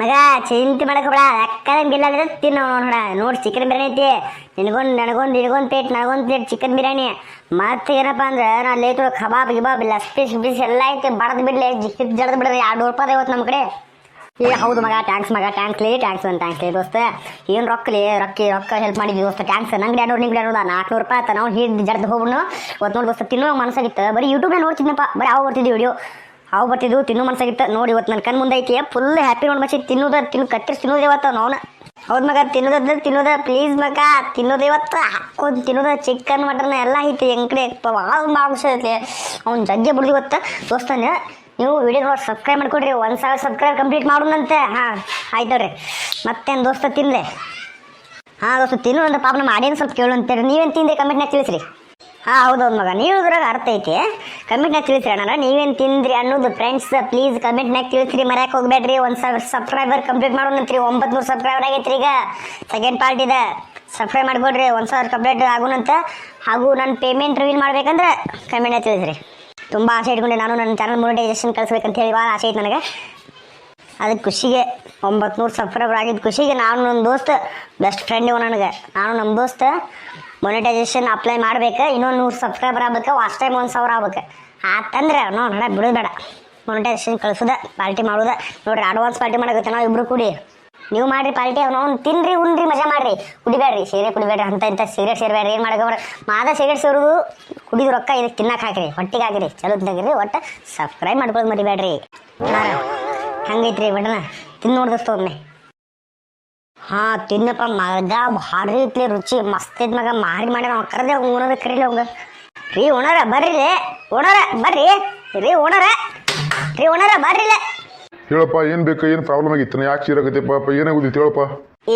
ಮಗ, ಚಿಂತೆ ಮಾಡಕ್ ಬೇಡ ಅಂದ್ರೆ ತಿನ್ನೋ ನೋಡ. ನೋಡಿ ಚಿಕನ್ ಬಿರಿಯಾನಿ ಐತಿ. ನಿನಗೊಂದು, ನನಗೊಂದು, ನಿನಗೊಂದು ಪ್ಲೇಟ್ ನನಗೊಂದು ಪ್ಲೇಟ್ ಚಿಕನ್ ಬಿರಿಯಾನಿ ಮತ್ತೆ ಏನಪ್ಪ ಅಂದ್ರೆ ನಾ ಲೇಟ್ ಕಬಾಬ್ ಗಿಬಾಬ್ ಲಸ್ ಪೀಸ್ ಬಿಸ್ ಎಲ್ಲ ಐತಿ. ಬಡದ್ ಬಿಡ್ಲಿ ಜಿಕ್ಕಿದ್ ಜಡದ್ ಬಿಡ್ರಿ ಎರಡು ರೂಪಾಯಿ ಇವತ್ತು ನಮ್ಮ ಕಡೆ. ಏ, ಹೌದು ಮಗ ಟ್ಯಾಂಕ್ಸ್ ಮಗ ಟ್ಯಾಂಕ್ಸ್ ಲೇ ಟ್ಯಾಂಕ್ಸ್ ಒಂದು ಟ್ಯಾಂಕ್ಸ್ ಲೇ ದೋಸ್ತ. ಏನು ರೊಕ್ಕಲಿ ರೊಕ್ಕ ರೊಕ್ಕ ಹೆಲ್ಪ್ ಮಾಡಿದ್ವಿ ದೋಸ್ತ. ಟ್ಯಾಂಕ್ಸ್ ನಂಗೆ ಎರಡು ನಿಂಗೆ ಎರಡು ನಾಲ್ಕುನೂರು ರೂಪಾಯಿ ಆತ. ನಾವು ಹಿಡಿದು ಜಡ್ದು ಹೋಗ್ಬಿಡ್ನು. ಇವತ್ತು ನೋಡಿ ದೋಸ್ತ, ತಿನ್ನೋ ಮನಸ್ಸಾಗಿತ್ತು. ಬರೀ ಯೂಟ್ಯೂಬ್ನಾಗ ನೋಡ್ತಿದ್ನಪ್ಪ. ಬರೀ ಅವು ಬರ್ತಿದ್ವಿ ವಿಡಿಯೋ ಅವು ಬರ್ತಿದ್ವು ತಿನ್ನೋ ಮನಸ್ಸಾಗಿತ್ತು. ನೋಡಿ ಇವತ್ತು ನನ್ನ ಕಣ್ಣು ಮುಂದೆ ಐತಿ ಫುಲ್ ಹ್ಯಾಪಿ ನೋಡಿ ಮಚ್ಚಿ. ತಿನ್ನೋದ ತಿನ್ನು ಕತ್ತಿರಿ ತಿನ್ನೋದೇ ಇವತ್ತು ಅವನ. ಹೌದು ಮಗ, ತಿನ್ನೋದ ತಿನ್ನೋದ. ಪ್ಲೀಸ್ ಮಗ, ತಿನ್ನೋದೇ ಇವತ್ತು ಹಾಕೋದು ತಿನ್ನೋದ. ಚಿಕನ್ ಮಟನ್ ಎಲ್ಲ ಐತಿ ಹೆಂಗ್ ಕಡೆ. ಭಾಳ ಐತಿ. ಅವ್ನು ಜಗ್ಗೆ ಬಿಡ್ದು ಇವತ್ತು. ದೋಸ್ತಾನೆ ನೀವು ವಿಡಿಯೋ ನೋಡಿ ಸಬ್ಸ್ಕ್ರೈಬ್ ಮಾಡ್ಕೊಡ್ರಿ. ಒಂದು ಸಾವಿರ ಸಬ್ಸ್ಕ್ರೈಬ್ ಕಂಪ್ಲೀಟ್ ಮಾಡೋಣಂತೆ ಹಾಂ, ಆಯ್ತು ರೀ ಮತ್ತೇನು ದೋಸ್ತ ತಿನ್ನಲೆ ಹಾಂ, ದೋಸ್ತ, ತಿನ್ನು ಅಂತ ಪಾಪ ನಮ್ಮ ಆಡಿಯನ್ಸ್ ಸ್ವಲ್ಪ ಕೇಳು ಅಂತೇಳಿ ನೀವೇನು ತಿಂದೆ? ಕಮೆಂಟ್ನಾಗ ತಿಳಿಸ್ರಿ. ಹಾಂ ಹೌದೌದು ಮಗ. ನೀವು ಇದ್ರಾಗ ಅರ್ಥ ಐತಿ. ಕಮೆಂಟ್ನಾಗ ತಿಳಿಸ್ರಿ ಅಣ್ಣ ನೀವೇನು ತಿಂದ್ರಿ ಅನ್ನೋದು ಫ್ರೆಂಡ್ಸ್ ಪ್ಲೀಸ್ ಕಮೆಂಟ್ನಾಗ ತಿಳಿಸ್ರಿ ಮರ್ಯಾಕೆ ಹೋಗ್ಬೇಡ್ರಿ. ಒಂದು ಸಾವಿರ ಸಬ್ಸ್ಕ್ರೈಬರ್ ಕಂಪ್ಲೀಟ್ ಮಾಡೋಣಂತ್ರಿ ಒಂಬತ್ತು ನೂರು ಸಬ್ಸ್ಕ್ರೈಬರ್ ಆಗೈತ್ರಿ ಈಗ. ಸೆಕೆಂಡ್ ಪಾರ್ಟ್ ಇದೆ. ಸಬ್ಸ್ಕ್ರೈಬ್ ಮಾಡ್ಕೊಡ್ರಿ. ಒಂದು ಸಾವಿರ ಕಂಪ್ಲೀಟ್ ಆಗೋಣಂತ ಹಾಗೂ ನನ್ನ ಪೇಮೆಂಟ್ ರಿವೀಲ್ ಮಾಡ್ಬೇಕಂದ್ರೆ ಕಮೆಂಟ್ನಾಗ ತಿಳಿಸ್ರಿ ತುಂಬ ಆಸೆ ಇಟ್ಕೊಂಡೆ ನಾನು ನನ್ನ ಚಾನಲ್ ಮೊನಿಟೈಸೇಷನ್ ಕಳಿಸ್ಬೇಕಂತ ಹೇಳಿ. ಭಾಳ ಆಸೆ ಐತೆ ನನಗೆ. ಅದಕ್ಕೆ ಖುಷಿಗೆ ಒಂಬತ್ತು ನೂರು ಸಬ್ಸ್ಕ್ರೈಬರ್ ಆಗಿದ್ದ ಖುಷಿಗೆ ನಾನು ನನ್ನ ದೋಸ್ತ ಬೆಸ್ಟ್ ಫ್ರೆಂಡ್ ಇವ ನನಗೆ. ನಾನು ನಮ್ಮ ದೋಸ್ತ ಮೊನಿಟೈಸೇಷನ್ ಅಪ್ಲೈ ಮಾಡ್ಬೇಕು? ಇನ್ನೊಂದು ನೂರು ಸಬ್ಸ್ಕ್ರೈಬರ್ ಆಗ್ಬೇಕು? ಅಷ್ಟ್ ಟೈಮ್ ಒಂದು ಸಾವಿರ ಆಗ್ಬೇಕು? ಆತಂದ್ರೆ ನೋ, ನಡ, ಬಿಡೋದು ಬೇಡ. ಮೊನಿಟೈಸೇಷನ್ ಕಳ್ಸೋದ ಪಾರ್ಟಿ ಮಾಡುದ. ನೋಡ್ರಿ ಅಡ್ವಾನ್ಸ್ ಪಾರ್ಟಿ ಮಾಡಬೇಕು ನಾವು ಇಬ್ರು ಕೂಡಿ. ನೀವು ಮಾಡ್ರಿ ಪಾರ್ಟಿ ಅವ್ನು ತಿನ್ರಿ ಉನ್ರಿ ಮಜಾ ಮಾಡ್ರಿ. ಕುಡಿಬೇಡ್ರಿ, ಸೀರೆ ಕುಡಿಬೇಡ್ರಿ, ಅಂತ ಇಂಥ ಸೀರೆ ಸೇರ್ಬೇಡ್ರಿ. ಏನು ಮಾಡಕ್ಕೆ ಮಾದ ಸೀರೆ ಸೇರೋದು ಕುಡಿದು ರೊಕ್ಕ ಇದಕ್ಕೆ ತಿನ್ನಕ್ಕೆ ಹಾಕ್ರಿ, ಹೊಟ್ಟಿಗೆ ಹಾಕಿರಿ, ಚಲೋ ತಿನ್ನಾಗ್ರಿ ಒಟ್ಟು ಸಬ್ಸ್ಕ್ರೈಬ್ ಮಾಡ್ಕೊಳ್ಳೋದು ಮರಿಬೇಡ್ರಿ. ಹಂಗೈತ್ರಿ ಬಡನ ತಿಂದು ನೋಡ್ದಸ್ತು ಒಮ್ಮೆ ಹಾಂ ತಿನ್ನಪ್ಪ ಮಗ ಭಾರಿ ರೀತಿ ರುಚಿ. ಮಸ್ತ್ ಇದ್ ಮಗ ಮಾಡಿ ಮಾಡಿ ನಾವು ಕರೆದೆ ಉಣದ ಕರೀಲಿ ಅವಂಗ. ರೀ ಉಣರ ಬರ್ರಿ ಉಣರ ಬರ್ರಿ. ರೀ ಉಣರ. ರೀ ಉಣರ ಬರ್ರಿ ಹೇಳಪ್ಪ ಏನು ಬೇಕು ಏನು ಪ್ರಾಬ್ಲಮ್ ಆಗಿತ್ತು ಯಾಕೆ ಚೀರಾಗತ್ತಪ್ಪ ಏನಾಗುದಿತ್ತು ಹೇಳಪ್ಪ?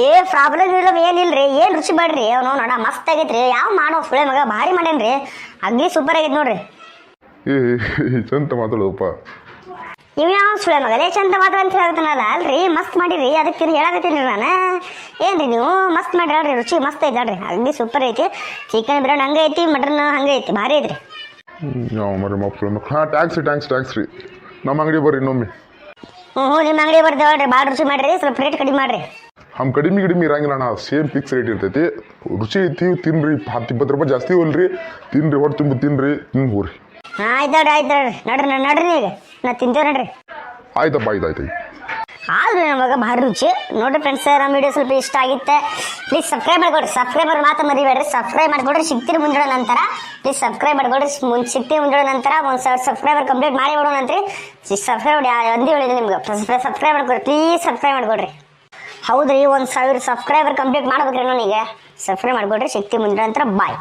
ಏ ಪ್ರಾಬ್ಲಮ್ ಗಿಬ್ಲಮ್ ಏನಿಲ್ರಿ ಏನ್ ರುಚಿ ಮಾಡ್ರಿ? ಅವನು ನೋಡ ಮಸ್ತ್ ಆಗೈತ್ರಿ. ಯಾವ ಮಾಡೋ ಸುಳೆ ಮಗ? ಭಾರಿ ಮಾಡೇನ್ರಿ. ಅಗ್ನಿ ಸೂಪರ್ ಆಗೈತ್ ನೋಡ್ರಿ. ಏ ಚಂತ ಮಾತಾಡೋದಪ್ಪ. ಇವ್ ಯಾವ ಸುಳೆ ಮಗಲೇ ಚಂದ ಮಾತ್ರ ಅಂತ ಹೇಳ್ತಾನಲ್ಲ ಅಲ್ರಿ ಮಸ್ತ್ ಮಾಡಿರಿ ಅದಕ್ಕೆ ಹೇಳಕತ್ತೀನಿ ನಾನು. ಏನ್ರಿ ನೀವು? ಮಸ್ತ್ ಮಾಡಿ ಹೇಳ್ರಿ ರುಚಿ ಮಸ್ತ್ ಐತೆ ನೋಡ್ರಿ ಅಗ್ನಿ ಸೂಪರ್ ಐತಿ. ಚಿಕನ್ ಬಿರಿಯಾನಿ ಹಂಗೆ ಐತಿ ಮಟನ್ ಹಂಗೆ ಐತಿ ಭಾರಿ ಐತ್ರಿ. ಯಾವ ಮರಿ ಮಕ್ಕಳು ಹಾಂ ಟ್ಯಾಂಕ್ಸ್ ಟ್ಯಾಂಕ್ಸ್ ಟ್ಯಾಂಕ್ಸ್ ರೀ. ನಮ್ಮ ಅಂಗಡಿ ಬರ್ರಿ ಇನ್ನೊಮ್ಮೆ. ಹ್ಞೂ ಹ್ಞೂ ನಿಮ್ಮ ಅಂಗಡಿ ಬರ್ತೀವಿ ಹೇಳ್ರಿ ಭಾಳ ರುಚಿ ಮಾಡಿರಿ ಸ್ವಲ್ಪ ರೇಟ್ ಕಡಿಮೆ ಮಾಡಿರಿ. ಹಮ್ ಕಡಿಮೆ ಕಡಿಮೆ ಇರಂಗಿಲ್ಲ ಅಣ್ಣ ಸೇಮ್ ಫಿಕ್ಸ್ ರೇಟ್ ಇರ್ತೈತಿ. ರುಚಿ ಐತಿ ತಿನ್ರಿ ಹತ್ತು ಇಪ್ಪತ್ತು ರೂಪಾಯಿ ಜಾಸ್ತಿ ಹೋಲ್ರಿ. ತಿನ್ರಿ ಹೊಟ್ಟೆ ತುಂಬ ತಿನ್ರಿ ತಿನ್ ಹೋರಿ ಹಾಂ ಆಯ್ತು ನೋಡ್ರಿ ಆಯ್ತು ನೋಡ್ರಿ. ನಡ್ರಿ ನಡ್ರಿ ಈಗ. ನಾ ತಿಂತೇವೆ ನೋಡ್ರಿ. ಆಯ್ತಪ್ಪ ಆಯ್ತು ಆಯ್ತು ಆದ್ರೆ ನಮಗೆ ಭಾರಿ ರುಚಿ. ನೋಡ್ರಿ ಫ್ರೆಂಡ್ಸ್ ನಮ್ಮ ವಿಡಿಯೋ ಸ್ವಲ್ಪ ಇಷ್ಟ ಆಗಿತ್ತೆ. ಪ್ಲೀಸ್ ಸಬ್ಸ್ಕ್ರೈಬ್ ಮಾಡ್ಕೊಡ್ರಿ. ಸಬ್ಸ್ಕ್ರೈಬರ್ ಮಾತ್ರ ಮರಿಬೇಡ್ರಿ. ಸಬ್ಸ್ಕ್ರೈಬ್ ಮಾಡ್ಕೊಡ್ರಿ ಸಿಗ್ತೀರಿ ಮುಂಜಾನೆ ನಂತರ. ಪ್ಲೀಸ್ ಸಬ್ಸ್ಕ್ರೈಬ್ ಮಾಡ್ಕೊಡ್ರಿ ಮುಂದೆ ಸಿಕ್ತಿ ಮುಂಜಾನೆ ನಂತರ. ಒಂದು ಸಾವಿರ ಸಬ್ಸ್ಕ್ರೈಬರ್ ಕಂಪ್ಲೀಟ್ ಮಾಡಿ ಬಿಡೋಣಂತ್ರಿ ಸಬ್ಸ್ಕ್ರೈಬ್ ಒಂದೇ ಹೇಳಿದೆ ನಿಮ್ಗೆ. ಸಬ್ಸ್ಕ್ರೈಬ್ ಮಾಡ್ಕೊಡ್ರಿ ಪ್ಲೀಸ್ ಸಬ್ಸ್ಕ್ರೈಬ್ ಮಾಡ್ಕೊಡ್ರಿ. ಹೌದ್ರಿ ಒಂದು ಸಾವಿರ ಸಬ್ಸ್ಕ್ರೈಬರ್ ಕಂಪ್ಲೀಟ್ ಮಾಡ್ಬೇಕ್ರಿ ನನಗೆ ಸಬ್ಸ್ಕ್ರೈಬ್ ಮಾಡ್ಕೊಡ್ರಿ ಸಿಗ್ತೀವಿ ಮುಂಜಾನೆ ನಂತರ. ಬಾಯ್